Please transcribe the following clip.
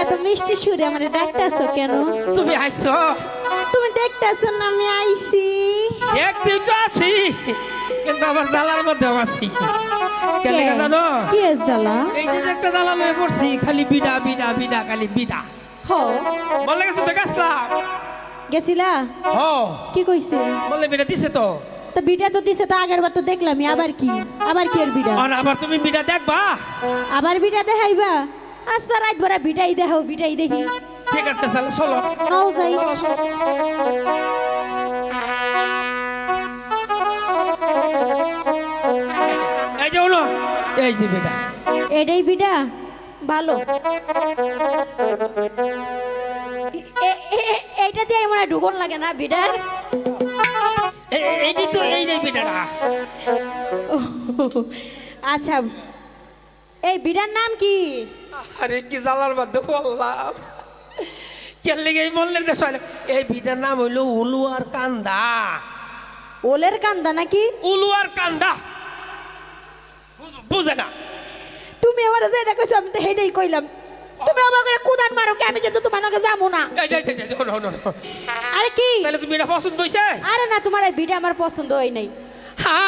এত মিষ্টি সুরে আমার ডাকতেছো কেন? তুমি আইছো? তুমি দেখতেছো না আমি আইছি। একদিন তো আছি কিন্তু আমার জালার মধ্যে আছি। কেন? জানো? কি জ্বালা? এই যে একটা জ্বালা লয়ে পড়ছি খালি বিডা বিডা বিডা খালি বিডা হ। বলে গেছে তো গাছলাম গেছিলা? হ। কি কইছে? বলে বিডা দিছে তো। তো বিটা তো দিছে তো আগের বার তো দেখলামই আবার কি? আবার কি এর বিটা আর আবার তুমি বিডা দেখবা? আবার বিটা দেখাইবা? আচ্ছা রাত ভরা বিটাই দেখাও বিটাই দেখি। ঠিক আছে তাহলে চলো। নাও যাই। এই যে হলো এই যে বিডা এটাই বিটা ভালো। এইটা দিয়ে মনে ঢুকন লাগে না বিটার এই এই তো এই যে আচ্ছা এই বিটার নাম কি? আরে কি জালার মধ্যে বললাম কেন লেগে এই মল্লের দেশ? এই বিটার নাম হইল কান্দা। ওলের কান্দা নাকি? কান্দা। বুঝে না। তুমি আমার যেটা কইছো আমি তো হেডেই কইলাম। তুমি আমাকে কুদান মারো কি আমি কিন্তু তোমার লগে যাব না। আরে কি? তাহলে তুমি এটা পছন্দ হয়েছে আরে না তোমার এই বিটা আমার পছন্দ হয় নাই। হা